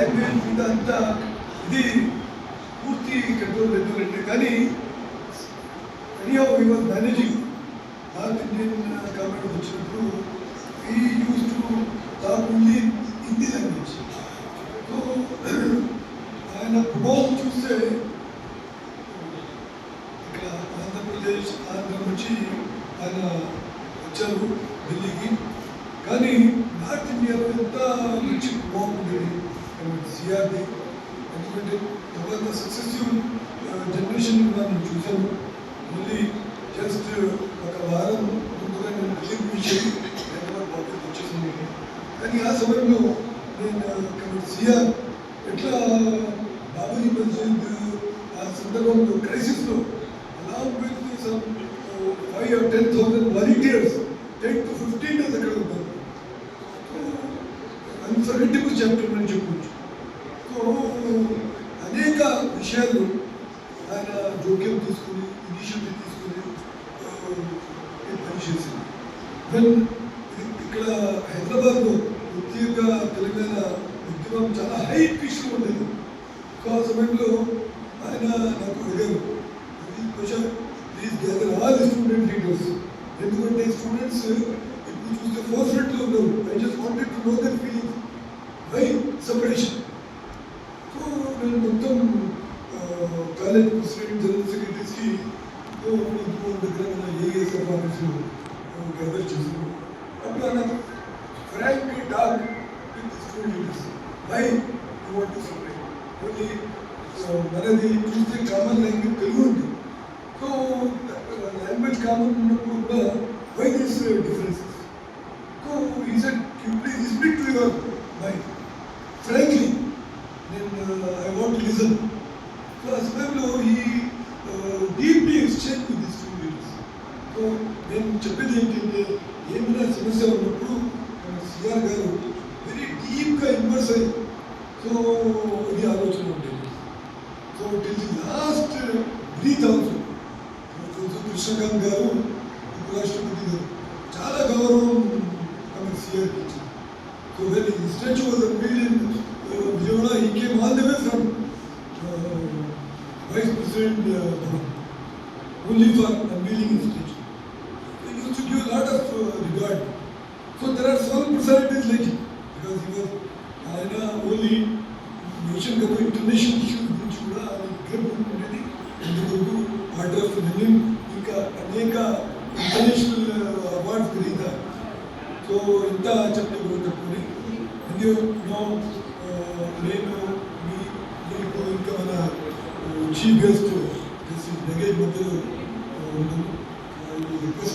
Language మీద అంతా ఇది పూర్తి కంట్రోల్ ఎందుకంటే కానీ anyhow he was managing North Indian government వచ్చినప్పుడు he used to talk only Hindi language so ఆయన ప్రభావం చూస్తే ఇక్కడ ఆంధ్రప్రదేశ్ ఆంధ్ర నుంచి ఆయన వచ్చారు ఢిల్లీకి కానీ నార్త్ ఇండియాలో ఎంత మంచి ప్రభావం ఉండేది సిఆర్డి ఎందుకంటే తర్వాత సక్సెసివ్ జనరేషన్ మనం చూసాము మళ్ళీ జస్ట్ ఒక వారం ముందుగా నేను ఢిల్లీకి విషయం హైదరాబాద్ బాబుకి వచ్చేసింది కానీ ఆ సమయంలో నేను సిఆర్ ఎట్లా బాబుజీ మస్జిద్ ఆ సందర్భంలో క్రైసిస్లో along with some five or ten thousand volunteers ten to fifteen days అక్కడ ఉంటారు అన్ఫర్గెటబుల్ చాప్టర్ అని చెప్పొచ్చు అనేక విషయాలు ఆయన జోక్యం తీసుకుని ఇనిషియేటివ్ తీసుకుని పనిచేసింది దెన్ ఇక్కడ హైదరాబాద్లో ఉద్యోగ తెలంగాణ ఉద్యమం చాలా హై పిచ్లో ఉండేది. సో ఆ సమయంలో ఆయన నాకు అడిగారు question please gather all student leaders ఎందుకంటే స్టూడెంట్స్ ఇప్పుడు చూస్తే ఫోర్ ఫ్రంట్లో ఉన్నారు I just wanted to know their feeling why separation so నేను మొత్తం కాలేజ్ ప్రెసిడెంట్ జనరల్ సెక్రటరీస్కి దగ్గర మన ఏఎస్ఎఫ్ ఆఫీస్లో గ్యాదర్ చేశాను అప్పుడు నాకు frank talk with school leaders why you want to separate only మనది చూస్తే కామన్ లాంగ్వేజ్ తెలుగు ఉంది సో లాంగ్వేజ్ కామన్ ఉన్నప్పుడు కూడా why this differences so he said you please speak to your so ఈ deeply exchange with the students so నేను చెప్పేది ఏంటంటే ఏమైనా సమస్య ఉన్నప్పుడు సిఆర్ గారు వెరీ డీప్గా ఇన్వర్స్ అయ్యి సో ఇది ఆలోచన ఉంటుంది so till the last breath అవుతుంది కృష్ణకాంత్ గారు ఉపరాష్ట్రపతి గారు చాలా గౌరవం ఆమె సిఆర్కి ఇచ్చింది. So when statue was unveiled in Vijayawada he came all the way from Vice President uh, Unifa unveiling institute. He used to give a lot of uh, regard. So there are some personalities like him because he was Ayana only mentioned about international issues in Chura and Gurbu and everything. And the Gurbu Art of Lenin, Inka, Aneka international uh, awards Grita. So Inta Chapter Gurta Puri. And you know, uh, name, chief guest నగేజ్ మధ్యలో ఉన్నాను request